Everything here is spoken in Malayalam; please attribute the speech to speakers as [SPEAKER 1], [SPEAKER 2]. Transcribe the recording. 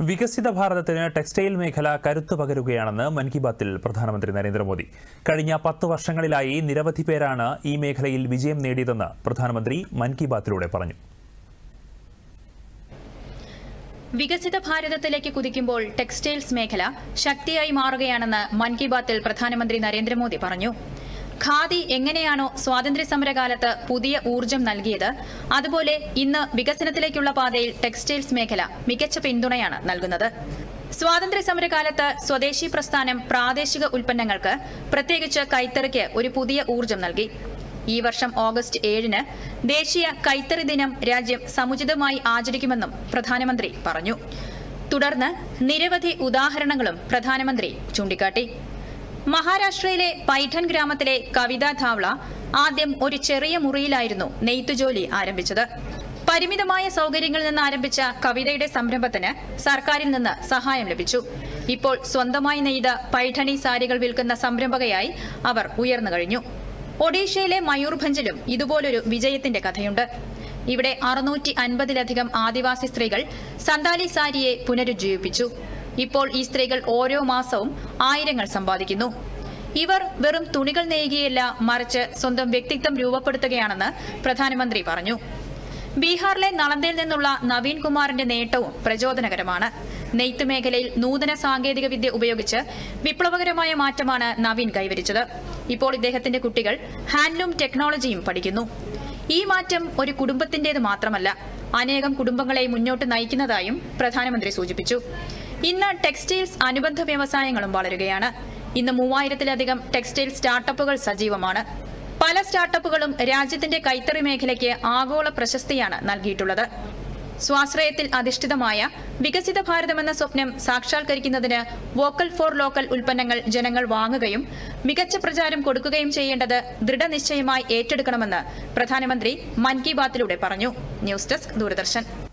[SPEAKER 1] വികസിത ഭാരതത്തിന് ടെക്സ്റ്റൈൽ മേഖല കരുത്തു പകരുകയാണെന്ന് മൻ കി ബാത്തിൽ പ്രധാനമന്ത്രി നരേന്ദ്രമോദി. കഴിഞ്ഞ പത്ത് വർഷങ്ങളിലായി നിരവധി പേരാണ് ഈ മേഖലയിൽ വിജയം നേടിയതെന്ന് പ്രധാനമന്ത്രി മൻ കി ബാത്തിലൂടെ പറഞ്ഞു.
[SPEAKER 2] വികസിത ഭാരതത്തിലേക്ക് കുതിക്കുമ്പോൾ ടെക്സ്റ്റൈൽസ് മേഖല ശക്തിയായി മാറുകയാണെന്ന് മൻ കി ബാത്തിൽ പ്രധാനമന്ത്രി നരേന്ദ്രമോദി പറഞ്ഞു. ഖാദി എങ്ങനെയാണോ സ്വാതന്ത്ര്യ സമരകാലത്ത് പുതിയ ഊർജം നൽകിയത് അതുപോലെ ഇന്ന് വികസനത്തിലേക്കുള്ള പാതയിൽ ടെക്സ്റ്റൈൽസ് മേഖല മികച്ച പിന്തുണയാണ് നൽകുന്നത്. സ്വാതന്ത്ര്യ സമരകാലത്ത് സ്വദേശി പ്രസ്ഥാനം പ്രാദേശിക ഉൽപ്പന്നങ്ങൾക്ക് പ്രത്യേകിച്ച് കൈത്തറിക്ക് ഒരു പുതിയ ഊർജം നൽകി. ഈ വർഷം ഓഗസ്റ്റ് ഏഴിന് ദേശീയ കൈത്തറി ദിനം രാജ്യം സമുചിതമായി ആചരിക്കുമെന്നും പ്രധാനമന്ത്രി പറഞ്ഞു. തുടർന്ന് നിരവധി ഉദാഹരണങ്ങളും പ്രധാനമന്ത്രി ചൂണ്ടിക്കാട്ടി. മഹാരാഷ്ട്രയിലെ പൈഠൻ ഗ്രാമത്തിലെ കവിതാ ധാവള ആദ്യം ഒരു ചെറിയ മുറിയിലായിരുന്നു നെയ്ത്തുജോലി ആരംഭിച്ചത്. പരിമിതമായ സൗകര്യങ്ങളിൽ നിന്ന് ആരംഭിച്ച കവിതയുടെ സംരംഭത്തിന് സർക്കാരിൽ നിന്ന് സഹായം ലഭിച്ചു. ഇപ്പോൾ സ്വന്തമായി നെയ്ത പൈഠണി സാരികൾ വിൽക്കുന്ന സംരംഭകയായി അവർ ഉയർന്നു കഴിഞ്ഞു. ഒഡീഷയിലെ മയൂർഭഞ്ചിലും ഇതുപോലൊരു വിജയത്തിന്റെ കഥയുണ്ട്. ഇവിടെ അറുന്നൂറ്റി അൻപതിലധികം ആദിവാസി സ്ത്രീകൾ സന്താലി സാരിയെ പുനരുജ്ജീവിപ്പിച്ചു. ഇപ്പോൾ ഈ സ്ത്രീകൾ ഓരോ മാസവും ആയിരങ്ങൾ സമ്പാദിക്കുന്നു. ഇവർ വെറും തുണികൾ നെയ്യുകയല്ല മറിച്ച് സ്വന്തം വ്യക്തിത്വം രൂപപ്പെടുത്തുകയാണെന്ന് പ്രധാനമന്ത്രി പറഞ്ഞു. ബീഹാറിലെ നളന്ദയിൽ നിന്നുള്ള നവീൻ കുമാറിന്റെ നേട്ടവും പ്രചോദനകരമാണ്. നെയ്ത്ത് മേഖലയിൽ നൂതന സാങ്കേതിക വിദ്യ ഉപയോഗിച്ച് വിപ്ലവകരമായ മാറ്റമാണ് നവീൻ കൈവരിച്ചത്. ഇപ്പോൾ ഇദ്ദേഹത്തിന്റെ കുട്ടികൾ ഹാൻഡ്ലൂം ടെക്നോളജിയും പഠിക്കുന്നു. ഈ മാറ്റം ഒരു കുടുംബത്തിന്റേത് മാത്രമല്ല അനേകം കുടുംബങ്ങളെ മുന്നോട്ട് നയിക്കുന്നതായും പ്രധാനമന്ത്രി സൂചിപ്പിച്ചു. ഇന്ന് ടെക്സ്റ്റൈൽസ് അനുബന്ധ വ്യവസായങ്ങളും വളരുകയാണ്. ഇന്ന് മൂവായിരത്തിലധികം ടെക്സ്റ്റൈൽ സ്റ്റാർട്ടപ്പുകൾ സജീവമാണ്. പല സ്റ്റാർട്ടപ്പുകളും രാജ്യത്തിന്റെ കൈത്തറി മേഖലയ്ക്ക് ആഗോള പ്രശസ്തിയാണ് നൽകിയിട്ടുള്ളത്. സ്വാശ്രയത്തിൽ അധിഷ്ഠിതമായ വികസിത ഭാരതമെന്ന സ്വപ്നം സാക്ഷാത്കരിക്കുന്നതിന് വോക്കൽ ഫോർ ലോക്കൽ ഉൽപ്പന്നങ്ങൾ ജനങ്ങൾ വാങ്ങുകയും മികച്ച പ്രചാരം കൊടുക്കുകയും ചെയ്യേണ്ടത് ദൃഢനിശ്ചയമായി ഏറ്റെടുക്കണമെന്ന് പ്രധാനമന്ത്രി മൻ കി ബാത്തിലൂടെ പറഞ്ഞു. News desk Doordarshan.